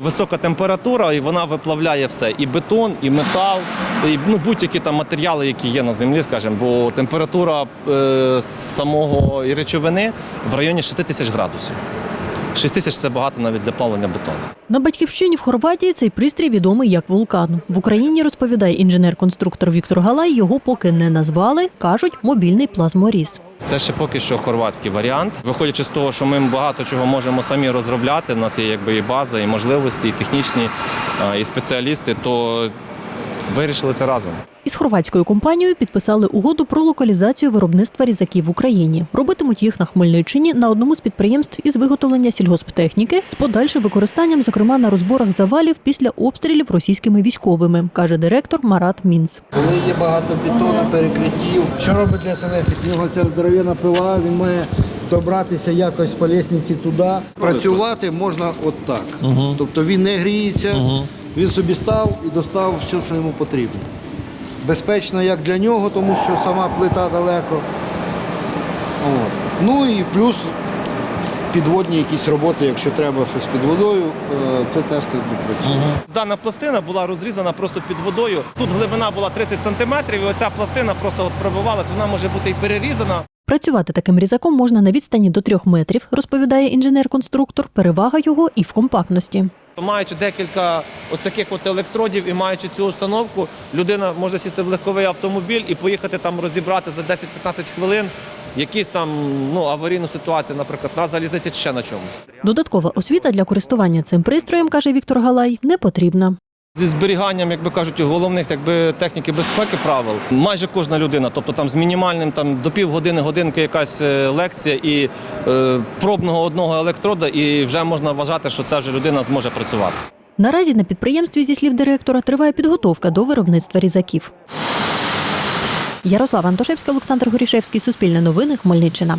Висока температура, і вона виплавляє все: і бетон, і метал, і ну, будь-які там матеріали, які є на землі, скажімо, бо температура е, самого і речовини в районі 6 тисяч градусів. 6 тисяч це багато навіть для плавлення бетону. На батьківщині в Хорватії цей пристрій відомий як вулкан. В Україні розповідає інженер-конструктор Віктор Галай. Його поки не назвали. кажуть, мобільний плазморіз. Це ще поки що хорватський варіант. Виходячи з того, що ми багато чого можемо самі розробляти. У нас є якби і база, і можливості, і технічні, і спеціалісти, то вирішили це разом. Із хорватською компанією підписали угоду про локалізацію виробництва різаків в Україні. Робитимуть їх на Хмельниччині на одному з підприємств із виготовлення сільгосптехніки з подальшим використанням, зокрема на розборах завалів після обстрілів російськими військовими, каже директор Марат Мінц. Коли є багато бетону, перекриттів, що робить для селецик? В нього ця здоров'яна пила, він має добратися якось по лісниці туди. Працювати можна от так. Тобто він не гріється, він собі став і достав все, що йому потрібно. Безпечно як для нього, тому що сама плита далеко. От. Ну і плюс підводні якісь роботи, якщо треба щось під водою, е, це теж тут працює. Дана пластина була розрізана просто під водою. Тут глибина була 30 сантиметрів, і оця пластина просто от пробивалась, вона може бути і перерізана. Працювати таким різаком можна на відстані до трьох метрів, розповідає інженер-конструктор. Перевага його і в компактності. Маючи декілька от таких от електродів і маючи цю установку, людина може сісти в легковий автомобіль і поїхати там розібрати за 10-15 хвилин якісь там ну аварійну ситуацію, наприклад, на залізниці чи ще на чомусь. Додаткова освіта для користування цим пристроєм, каже Віктор Галай, не потрібна. Зі зберіганням, як би кажуть, головних якби, техніки безпеки правил, майже кожна людина, тобто там з мінімальним там до півгодини, годинки якась е, лекція і е, пробного одного електрода, і вже можна вважати, що ця вже людина зможе працювати. Наразі на підприємстві, зі слів директора, триває підготовка до виробництва різаків. Ярослава Антошевська, Олександр Горішевський, Суспільне новини, Хмельниччина.